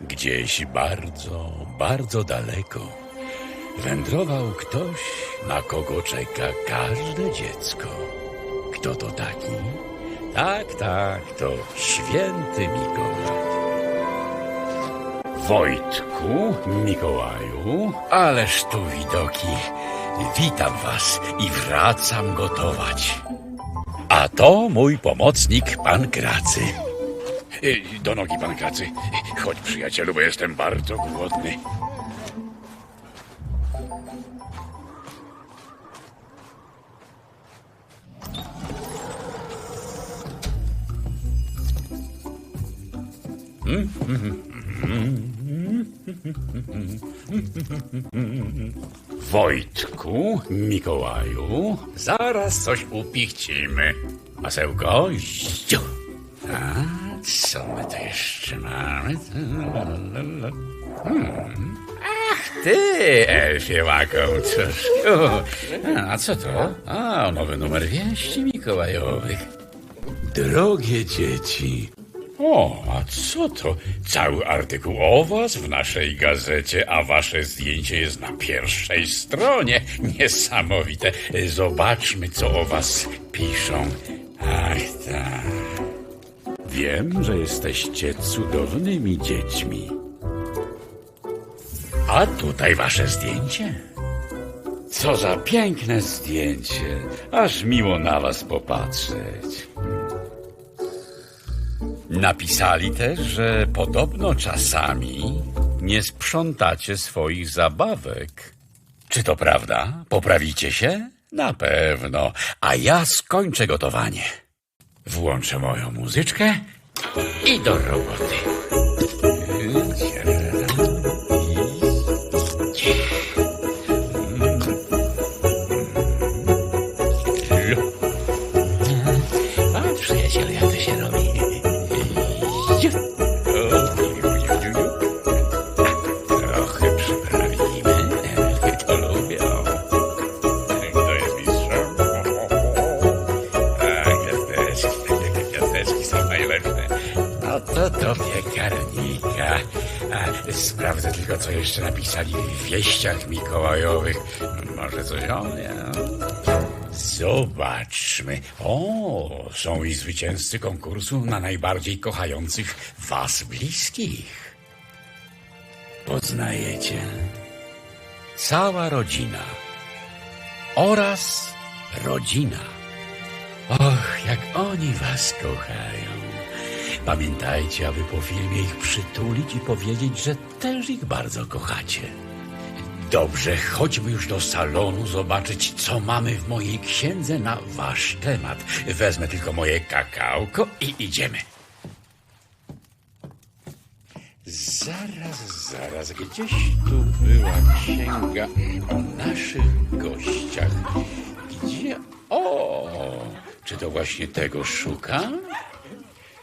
Gdzieś bardzo, bardzo daleko wędrował ktoś, na kogo czeka każde dziecko. Kto to taki? Tak, tak, to święty Mikołaj. Wojtku, Mikołaju, ależ tu widoki. Witam was i wracam gotować. A to mój pomocnik, pan Kracy. Do nogi, pan Kracy. Chodź, przyjacielu, bo jestem bardzo głodny. Wojtku, Mikołaju, zaraz coś upichcimy. Masełko, ziu. A co my tu jeszcze mamy? Hmm. Ach, ty, Elfie łakomczuszku. A co to? A, nowy numer wieści mikołajowych. Drogie dzieci, o, a co to? Cały artykuł o was w naszej gazecie, a wasze zdjęcie jest na pierwszej stronie. Niesamowite. Zobaczmy, co o was piszą. Wiem, że jesteście cudownymi dziećmi. A tutaj wasze zdjęcie? Co za piękne zdjęcie. Aż miło na was popatrzeć. Napisali też, że podobno czasami nie sprzątacie swoich zabawek. Czy to prawda? Poprawicie się? Na pewno. A ja skończę gotowanie. Włączę moją muzyczkę i do roboty. Sprawdzę tylko, co jeszcze napisali w wieściach mikołajowych. Może coś o mnie. no? Zobaczmy. O, są i zwycięzcy konkursu na najbardziej kochających was bliskich. Poznajecie cała rodzina oraz rodzina. Och, jak oni was kochają. Pamiętajcie, aby po filmie ich przytulić i powiedzieć, że też ich bardzo kochacie. Dobrze, chodźmy już do salonu zobaczyć, co mamy w mojej księdze na wasz temat. Wezmę tylko moje kakałko i idziemy. Zaraz, zaraz, gdzieś tu była księga o naszych gościach. Gdzie? O, czy to właśnie tego szukam?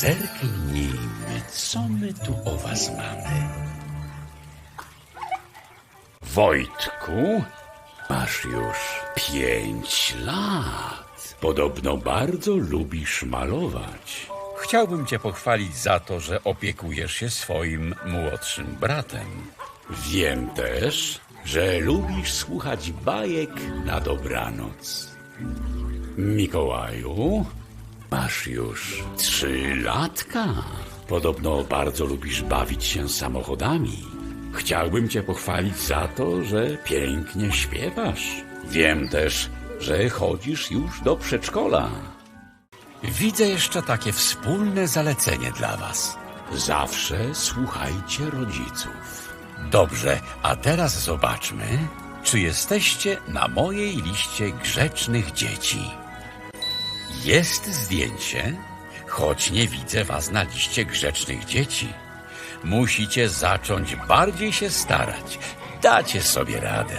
Zerknijmy, co my tu o was mamy. Wojtku, masz już pięć lat. Podobno bardzo lubisz malować. Chciałbym cię pochwalić za to, że opiekujesz się swoim młodszym bratem. Wiem też, że lubisz słuchać bajek na dobranoc. Mikołaju, masz już trzy latka. Podobno bardzo lubisz bawić się samochodami. Chciałbym cię pochwalić za to, że pięknie śpiewasz. Wiem też, że chodzisz już do przedszkola. Widzę jeszcze takie wspólne zalecenie dla was. Zawsze słuchajcie rodziców. Dobrze, a teraz zobaczmy, czy jesteście na mojej liście grzecznych dzieci. Jest zdjęcie, choć nie widzę was na liście grzecznych dzieci. Musicie zacząć bardziej się starać. Dacie sobie radę.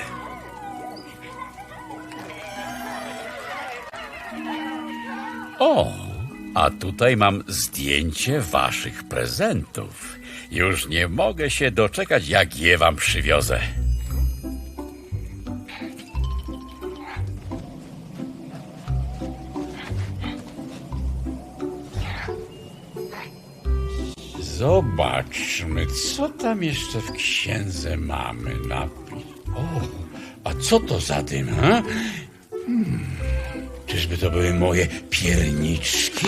O, a tutaj mam zdjęcie waszych prezentów. Już nie mogę się doczekać, jak je wam przywiozę. Zobaczmy, co tam jeszcze w księdze mamy. Napis. O, a co to za dym, ha? Hmm, czyżby to były moje pierniczki?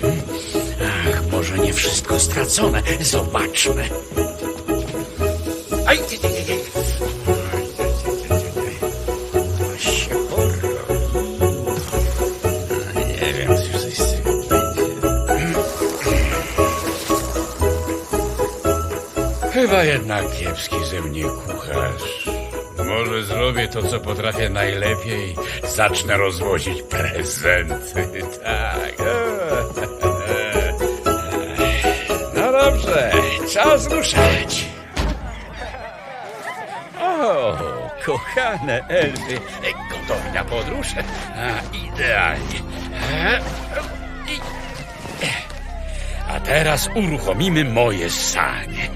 Hmm, ach, może nie wszystko stracone. Zobaczmy. Aj, ty, ty, ty, Chyba jednak kiepski ze mnie kucharz. Może zrobię to, co potrafię najlepiej. Zacznę rozwozić prezenty. Tak. No dobrze, czas ruszać. O, kochane elfy, gotowi na podróż? A, idealnie. A teraz uruchomimy moje sanie.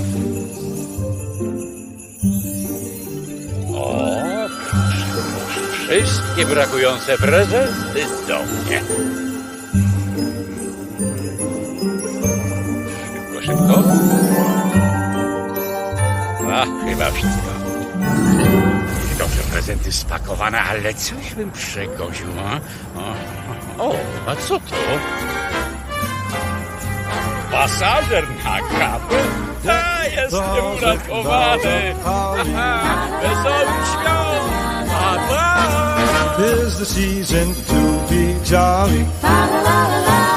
Wszystkie brakujące prezenty do mnie. Szybko, szybko. A, chyba wszystko. Dobrze, prezenty spakowane, ale coś bym przegoził, a? O, o, a co to? Pasażer na kapę? A, jestem uratowany! Aha, Wesołych świąt! Tis the season to be jolly. La la la.